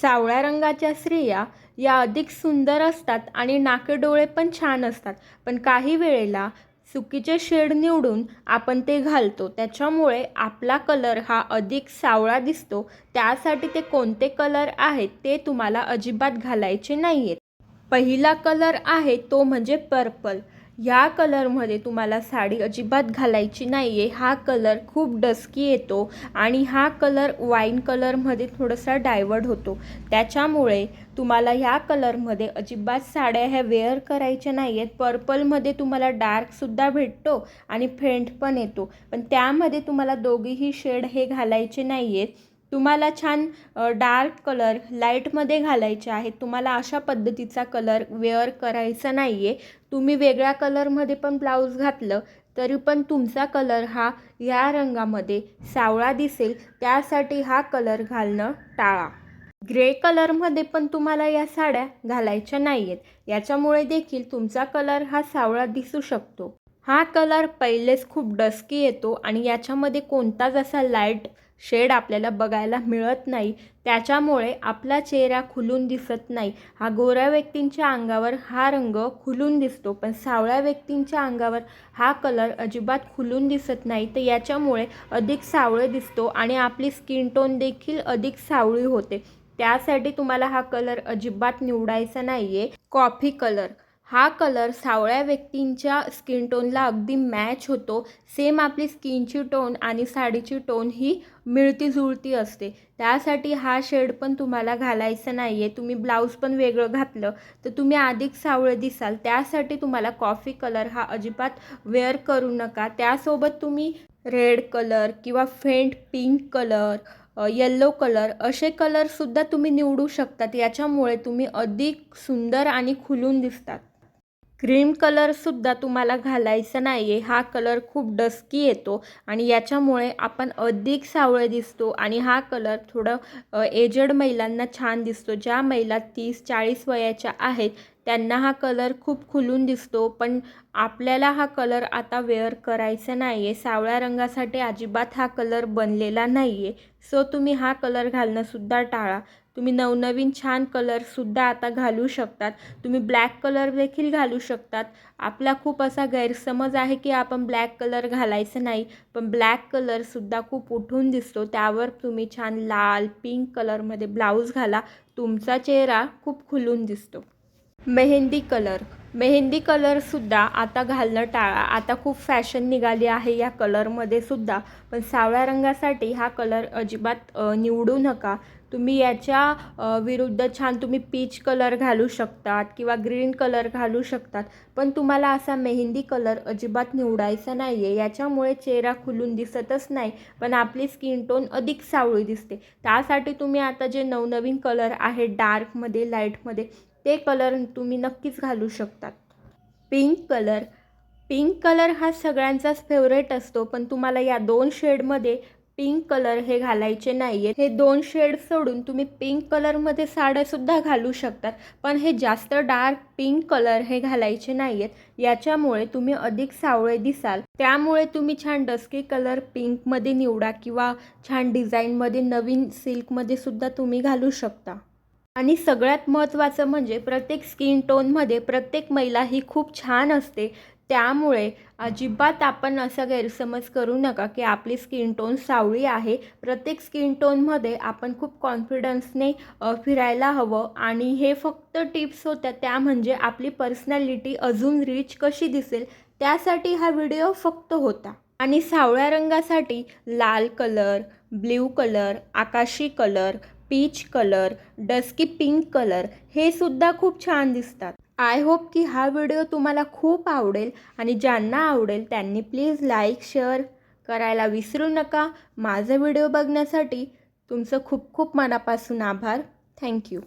सावळ्या रंगाच्या स्त्रिया या अधिक सुंदर असतात आणि नाकेडोळे पण छान असतात. पण काही वेळेला चुकीचे शेड निवडून आपण ते घालतो. त्याच्यामुळे आपला कलर हा अधिक सावळा दिसतो. त्यासाठी ते कोणते कलर आहेत ते तुम्हाला अजिबात घालायचे नाही आहेत पहिला कलर आहे तो म्हणजे पर्पल. ह्या कलरमध्ये तुम्हाला साडी अजिबात घालायची नाही आहे हा कलर खूप डस्की येतो आणि हा कलर वाईन कलरमध्ये थोडासा डायवर्ट होतो. त्याच्यामुळे तुम्हाला ह्या कलरमध्ये अजिबात साड्या ह्या वेअर करायच्या नाही आहेत पर्पलमध्ये तुम्हाला डार्कसुद्धा भेटतो आणि फेंट पण येतो. पण त्यामध्ये तुम्हाला दोघेही शेड हे घालायचे नाही आहेत तुम्हाला छान डार्क कलर लाईटमध्ये घालायचे आहेत. तुम्हाला अशा पद्धतीचा कलर वेअर करायचा नाही आहे तुम्ही वेगळ्या कलरमध्ये पण ब्लाऊज घातलं तरी पण तुमचा कलर हा या रंगामध्ये सावळा दिसेल. त्यासाठी हा कलर घालणं टाळा. ग्रे कलरमध्ये पण तुम्हाला या साड्या घालायच्या नाही आहेत याच्यामुळे देखील तुमचा कलर हा सावळा दिसू शकतो. हा कलर पहिलेच खूप डस्की येतो आणि याच्यामध्ये कोणताच असा लाइट शेड आपल्याला बघायला मिळत नाही. त्याच्यामुळे आपला चेहरा खुलून दिसत नाही. हा गोऱ्या व्यक्तींच्या अंगावर हा रंग खुलून दिसतो पण सावळ्या व्यक्तींच्या अंगावर हा कलर अजिबात खुलून दिसत नाही. तर याच्यामुळे अधिक सावळे दिसतो आणि आपली स्किन टोन देखील अधिक सावळी होते. त्यासाठी तुम्हाला हा कलर अजिबात निवडायचा नाही आहे कॉफी कलर हा कलर सावळ्या व्यक्तींच्या स्किन टोनला अगदी मॅच होतो. सेम आपली स्किनची टोन आणि साडीची टोन ही मिळती जुळती असते. त्यासाठी हा शेड पण तुम्हाला घालायचा नाही आहे तुम्ही ब्लाऊज पण वेगळं घातलं तर तुम्ही अधिक सावळे दिसाल. त्यासाठी तुम्हाला कॉफी कलर हा अजिबात वेअर करू नका. त्यासोबत तुम्ही रेड कलर किंवा faint pink colour yellow colour असे कलरसुद्धा तुम्ही निवडू शकतात. याच्यामुळे तुम्ही अधिक सुंदर आणि खुलून दिसतात. क्रीम कलरसुद्धा तुम्हाला घालायचा नाही आहे हा कलर खूप डस्की येतो आणि याच्यामुळे आपण अधिक सावळे दिसतो आणि हा कलर थोडं एजड महिलांना छान दिसतो. ज्या महिला तीस चाळीस वयाच्या आहेत त्यांना हा कलर खूप खुलून दिसतो. पण आपल्याला हा कलर आता वेअर करायचा नाही आहे सावळ्या रंगासाठी अजिबात हा कलर बनलेला नाही आहे सो तुम्ही हा कलर घालणंसुद्धा टाळा. तुम्ही नवनवीन छान कलरसुद्धा आता घालू शकतात. तुम्ही ब्लॅक कलर देखील घालू शकतात. आपला खूप असा गैरसमज आहे की आपण ब्लॅक कलर घालायचं नाही. पण ब्लॅक कलरसुद्धा खूप उठून दिसतो. त्यावर तुम्ही छान लाल पिंक कलरमध्ये ब्लाऊज घाला. तुमचा चेहरा खूप खुलून दिसतो. मेहंदी कलर. मेहंदी कलरसुद्धा आता घालणं टाळा. आता खूप फॅशन निघाली आहे या कलरमध्ये सुद्धा. पण सावळ्या रंगासाठी हा कलर अजिबात निवडू नका. तुम्ही याच्या विरुद्ध छान तुम्ही पीच कलर घालू शकतात किंवा ग्रीन कलर घालू शकतात. पण तुम्हाला असा मेहंदी कलर अजिबात निवडायचा नाही आहे याच्यामुळे चेहरा खुलून दिसतच नाही पण आपली स्किन टोन अधिक सावळी दिसते. त्यासाठी तुम्ही आता जे नवनवीन कलर आहेत डार्कमध्ये लाईटमध्ये ते कलर तुम्ही नक्कीच घालू शकतात. पिंक कलर पिंक कलर हा सगळ्यांचाच फेवरेट असतो पण तुम्हाला या दोन शेडमध्ये पिंक कलर हे घालायचे नाही आहेत हे दोन शेड सोडून तुम्ही पिंक कलरमध्ये साड्यासुद्धा घालू शकतात पण हे जास्त डार्क पिंक कलर हे घालायचे नाही आहेत याच्यामुळे तुम्ही अधिक सावळे दिसाल. त्यामुळे तुम्ही छान डस्की कलर पिंकमध्ये निवडा किंवा छान डिझाईनमध्ये नवीन सिल्कमध्ये सुद्धा तुम्ही घालू शकता. आणि सगळ्यात महत्त्वाचं म्हणजे प्रत्येक स्किन टोनमध्ये प्रत्येक महिला ही खूप छान असते. त्यामुळे अजिबात आपण असा गैरसमज करू नका की आपली स्किन टोन सावळी आहे. प्रत्येक स्किन टोनमध्ये आपण खूप कॉन्फिडन्सने फिरायला हवं आणि हे फक्त टिप्स होत्या. त्या म्हणजे आपली पर्सनॅलिटी अजून रिच कशी दिसेल त्यासाठी हा व्हिडिओ फक्त होता. आणि सावळ्या रंगासाठी लाल कलर ब्ल्यू कलर आकाशी colour peach colour dusky pink colour हे सुद्धा खूप छान दिसतात. आय होप की हा व्हिडिओ तुम्हाला खूप आवडेल आणि ज्यांना आवडेल त्यांनी प्लीज लाईक शेअर करायला विसरू नका. माझा व्हिडिओ बघण्यासाठी तुमचं खूप खूप मनापासून आभार. थँक्यू